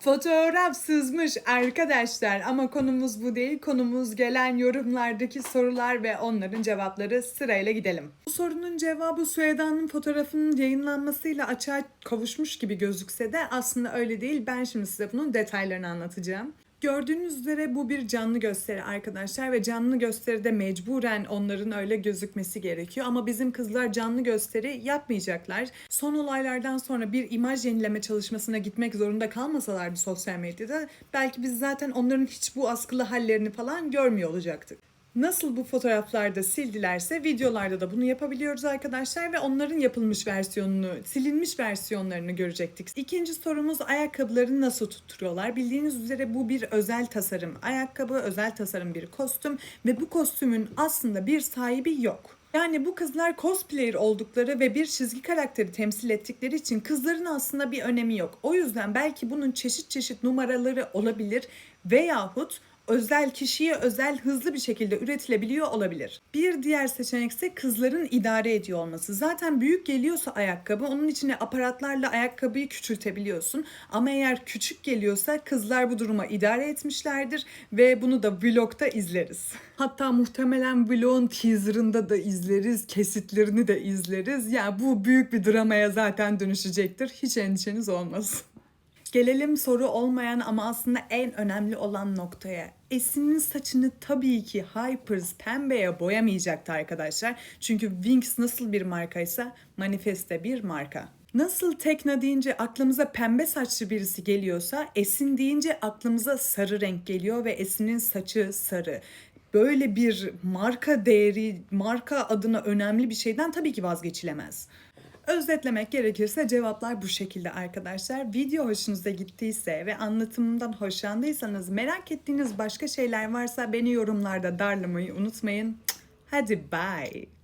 Fotoğraf sızmış arkadaşlar ama konumuz bu değil. Konumuz gelen yorumlardaki sorular ve onların cevapları sırayla gidelim. Bu sorunun cevabı Süheyda'nın fotoğrafının yayınlanmasıyla açığa kavuşmuş gibi gözükse de aslında öyle değil. Ben şimdi size bunun detaylarını anlatacağım. Gördüğünüz üzere bu bir canlı gösteri arkadaşlar ve canlı gösteride mecburen onların öyle gözükmesi gerekiyor. Ama bizim kızlar canlı gösteri yapmayacaklar. Son olaylardan sonra bir imaj yenileme çalışmasına gitmek zorunda kalmasalardı sosyal medyada belki biz zaten onların hiç bu askılı hallerini falan görmüyor olacaktık. Nasıl bu fotoğraflarda sildilerse videolarda da bunu yapabiliyoruz arkadaşlar ve onların yapılmış versiyonunu, silinmiş versiyonlarını görecektik. İkinci sorumuz ayakkabıları nasıl tutturuyorlar? Bildiğiniz üzere bu bir özel tasarım ayakkabı, özel tasarım bir kostüm ve bu kostümün aslında bir sahibi yok. Yani bu kızlar cosplayer oldukları ve bir çizgi karakteri temsil ettikleri için kızların aslında bir önemi yok. O yüzden belki bunun çeşit çeşit numaraları olabilir veyahut özel kişiye özel hızlı bir şekilde üretilebiliyor olabilir. Bir diğer seçenek ise kızların idare ediyor olması. Zaten büyük geliyorsa ayakkabı onun içine aparatlarla ayakkabıyı küçültebiliyorsun. Ama eğer küçük geliyorsa kızlar bu duruma idare etmişlerdir ve bunu da vlogda izleriz. Hatta muhtemelen vlogun teaserında da izleriz, kesitlerini de izleriz. Ya bu büyük bir dramaya zaten dönüşecektir. Hiç endişeniz olmasın. Gelelim soru olmayan ama aslında en önemli olan noktaya. Esin'in saçını tabii ki Hypers pembeye boyamayacaktı arkadaşlar. Çünkü Winx nasıl bir markaysa Manifest'te bir marka. Nasıl Tekna deyince aklımıza pembe saçlı birisi geliyorsa Esin deyince aklımıza sarı renk geliyor ve Esin'in saçı sarı. Böyle bir marka değeri, marka adına önemli bir şeyden tabii ki vazgeçilemez. Özetlemek gerekirse cevaplar bu şekilde arkadaşlar. Video hoşunuza gittiyse ve anlatımımdan hoşlandıysanız merak ettiğiniz başka şeyler varsa beni yorumlarda darlamayı unutmayın. Hadi bye.